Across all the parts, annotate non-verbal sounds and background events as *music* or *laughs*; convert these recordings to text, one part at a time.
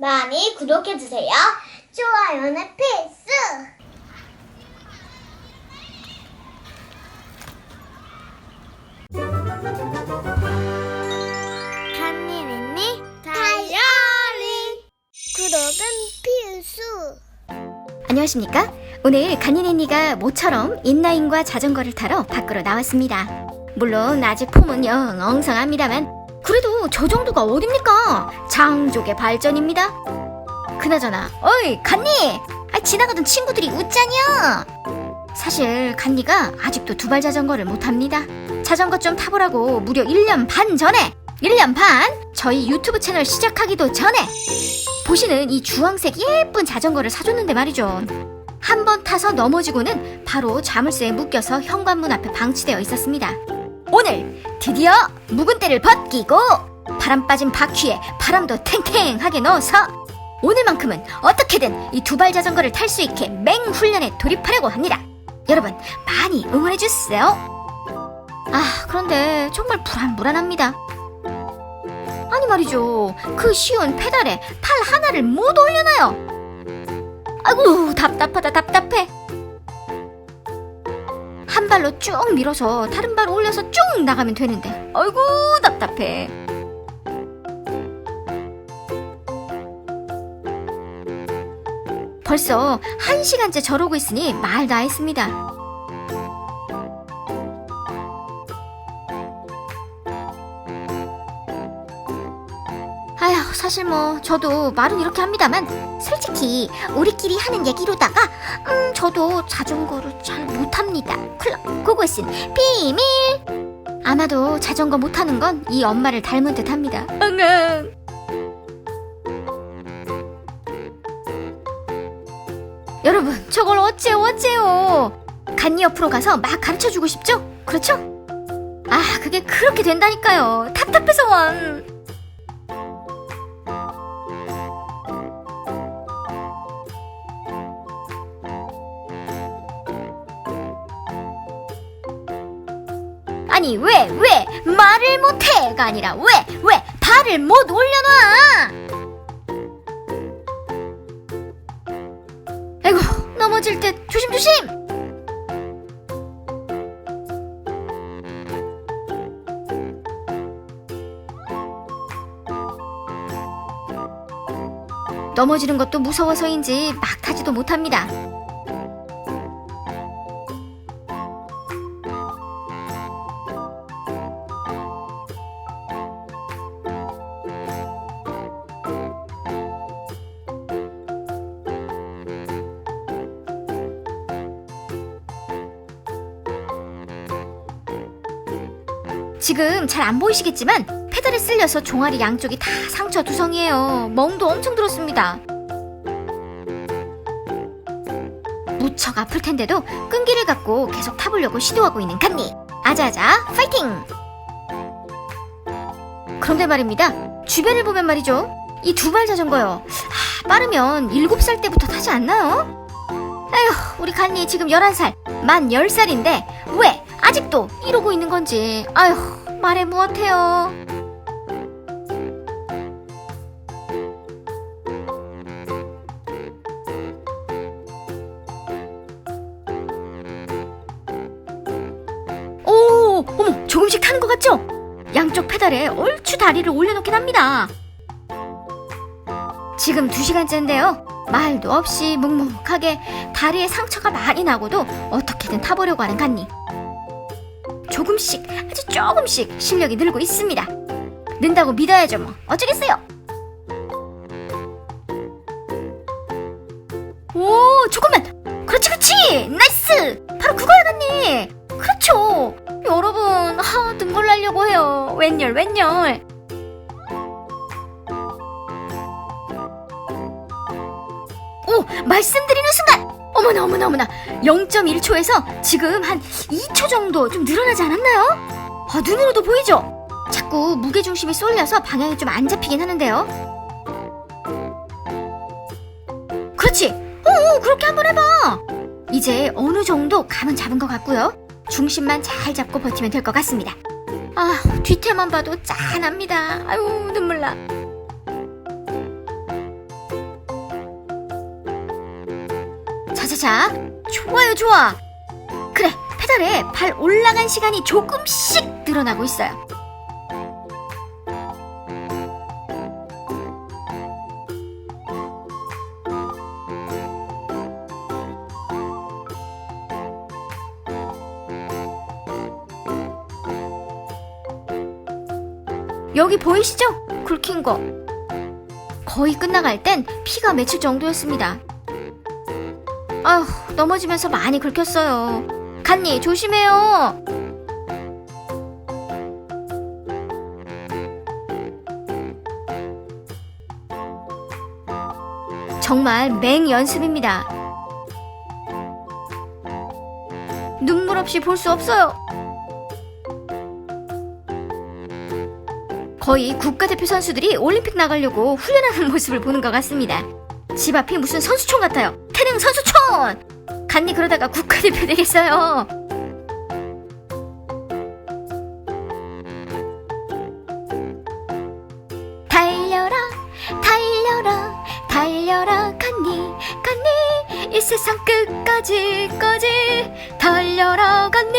많이 구독해주세요. 좋아요는 필수! 간이랬니? 다이어리! 구독은 필수! 안녕하십니까? 오늘 간이네니가 모처럼 인라인과 자전거를 타러 밖으로 나왔습니다. 물론 아직 폼은 영 엉성합니다만 그래도 저 정도가 어딥니까? 장족의 발전입니다. 그나저나 어이 간니! 아, 지나가던 친구들이 웃자냐? 사실 간니가 아직도 두발 자전거를 못합니다. 자전거 좀 타보라고 무려 1년 반 전에 1년 반? 저희 유튜브 채널 시작하기도 전에 보시는 이 주황색 예쁜 자전거를 사줬는데 말이죠. 한 번 타서 넘어지고는 바로 자물쇠에 묶여서 현관문 앞에 방치되어 있었습니다. 오늘 드디어 묵은 때를 벗기고 바람 빠진 바퀴에 바람도 탱탱하게 넣어서 오늘만큼은 어떻게든 이 두 발 자전거를 탈 수 있게 맹훈련에 돌입하려고 합니다. 여러분 많이 응원해 주세요. 아 그런데 정말 불안불안합니다. 아니 말이죠. 그 쉬운 페달에 팔 하나를 못 올려놔요. 아이고 답답하다 답답해. 한 발로 쭉 밀어서 다른 발 올려서 쭉 나가면 되는데. 아이고 답답해. 벌써 한 시간째 저러고 있으니 말 다 했습니다. 사실 뭐 저도 말은 이렇게 합니다만 솔직히 우리끼리 하는 얘기로다가 음 저도 자전거를 잘 못합니다. 클럽 그것은 비밀. 아마도 자전거 못하는 건 이 엄마를 닮은 듯합니다. 응응. 여러분 저걸 어째요 어째요? 간니 옆으로 가서 막 가르쳐주고 싶죠? 그렇죠? 아 그게 그렇게 된다니까요. 답답해서 원. 아니 왜 왜? 말을 못해가 아니라 왜 왜? 발을 못 올려놔. 아이고 넘어질 때 조심조심. 넘어지는 것도 무서워서인지 막 타지도 못합니다 지금 잘 안 보이시겠지만 페달에 쓸려서 종아리 양쪽이 다 상처 두성이에요. 멍도 엄청 들었습니다. 무척 아플 텐데도 끈기를 갖고 계속 타보려고 시도하고 있는 간니. 아자아자 파이팅! 그런데 말입니다. 주변을 보면 말이죠. 이 두 발 자전거요. 아, 빠르면 7살 때부터 타지 않나요? 아휴, 우리 간니 지금 11살, 만 10살인데 왜 아직도 이러고 있는 건지. 아휴 말해 무엇해요? 오 어머 조금씩 타는 것 같죠? 양쪽 페달에 얼추 다리를 올려놓긴 합니다. 지금 2시간째인데요. 말도 없이 묵묵하게 다리에 상처가 많이 나고도 어떻게든 타보려고 하는 간니 조금씩 아주 조금씩 실력이 늘고 있습니다. 는다고 믿어야죠 뭐. 어쩌겠어요. 오 조금만! 그렇지 그렇지! 나이스! 바로 그거야 간니? 그렇죠! 여러분 하 등골 날려고 해요. 웬열 웬열! 오 말씀드리는 순간 어머나 어머나 어머나 0.1초에서 지금 한 2초 정도 좀 늘어나지 않았나요? 아, 눈으로도 보이죠? 자꾸 무게중심이 쏠려서 방향이 좀 안 잡히긴 하는데요. 그렇지. 오, 오, 그렇게 한번 해봐. 이제 어느 정도 감은 잡은 것 같고요. 중심만 잘 잡고 버티면 될 것 같습니다. 아, 뒤태만 봐도 짠합니다. 아유, 눈물 나. 차차차. 좋아요, 좋아. 그래, 페달에 발 올라간 시간이 조금씩 늘어나고 있어요. 여기 보이시죠? 굵힌 거. 거의 끝나갈 땐 피가 맺힐 정도였습니다. 아휴, 넘어지면서 많이 긁혔어요. 간니, 조심해요. 정말 맹연습입니다. 눈물 없이 볼 수 없어요. 거의 국가대표 선수들이 올림픽 나가려고 훈련하는 *laughs* 모습을 보는 것 같습니다. 집 앞이 무슨 선수촌 같아요. 태릉 선수촌! 간니 그러다가 국가대표 되겠어요. 달려라, 달려라, 달려라, 간니, 간니, 이 세상 끝까지, 까지, 달려라, 간니,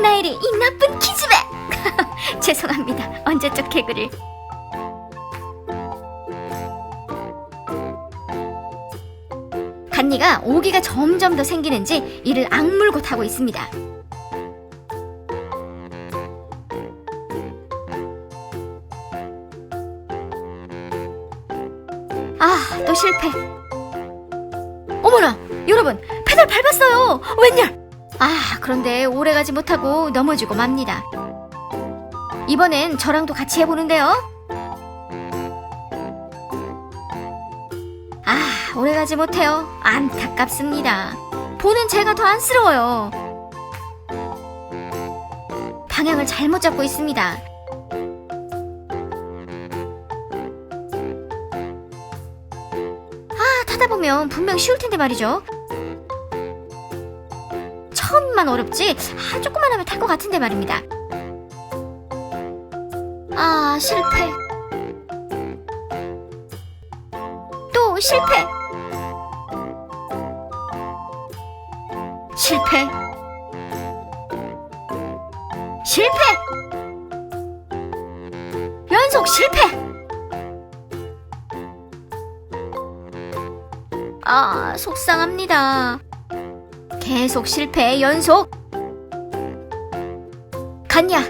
나일이 이 나쁜 기집애! *laughs* 죄송합니다. 언제적 개그를. 간니가 오기가 점점 더 생기는지 이를 악물고 타고 있습니다. 아, 또 실패. 어머나, 여러분, 페달 밟았어요. 웬열? 아, 그런데 오래 가지 못하고 넘어지고 맙니다. 이번엔 저랑도 같이 해보는데요. 오래가지 못해요. 안타깝습니다. 보는 제가 더 안쓰러워요. 방향을 잘못 잡고 있습니다. 아, 타다 보면 분명 쉬울 텐데 말이죠. 처음만 어렵지, 아, 조금만 하면 탈 것 같은데 말입니다. 아, 실패. 또 실패. 실패. 실패. 연속 실패. 아, 속상합니다. 계속 실패, 연속. 갔냐?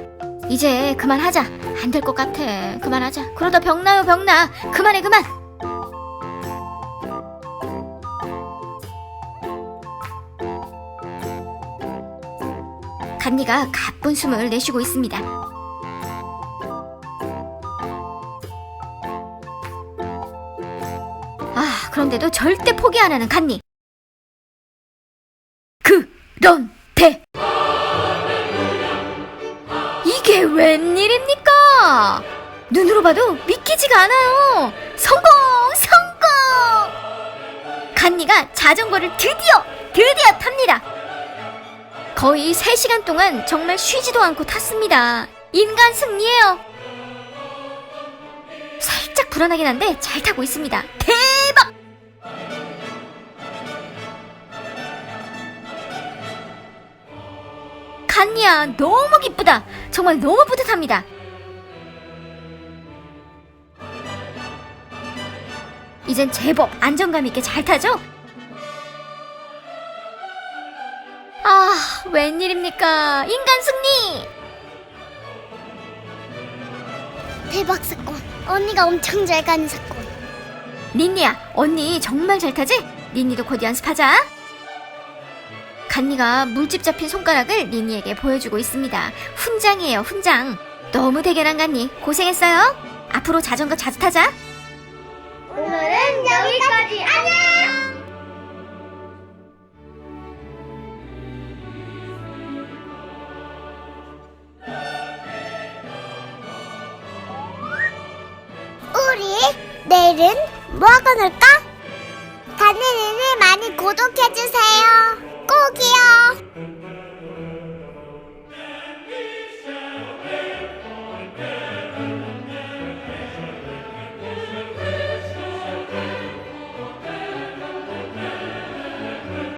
이제 그만하자. 안 될 것 같아. 그만하자. 그러다 병나요, 병나. 그만해, 그만. 간니가 가쁜 숨을 내쉬고 있습니다. 아, 그런데도 절대 포기 안 하는 간니. 그런데 이게 웬일입니까? 눈으로 봐도 믿기지가 않아요. 성공! 성공! 간니가 자전거를 드디어, 드디어 탑니다. 거의 3시간 동안 정말 쉬지도 않고 탔습니다. 인간 승리예요. 살짝 불안하긴 한데 잘 타고 있습니다. 대박! 간니야 너무 기쁘다. 정말 너무 뿌듯합니다. 이젠 제법 안정감 있게 잘 타죠? 웬일입니까? 인간 승리! 대박 사건. 언니가 엄청 잘 가는 사건. 닌니야, 언니 정말 잘 타지? 닌니도 곧 연습하자. 간니가 물집 잡힌 손가락을 닌니에게 보여주고 있습니다. 훈장이에요, 훈장. 너무 대견한 간니, 고생했어요. 앞으로 자전거 자주 타자. 오늘은 여기까지. 안녕. 내일은 뭐 하고 놀까? 이를 많이 구독해주세요. 꼭이요.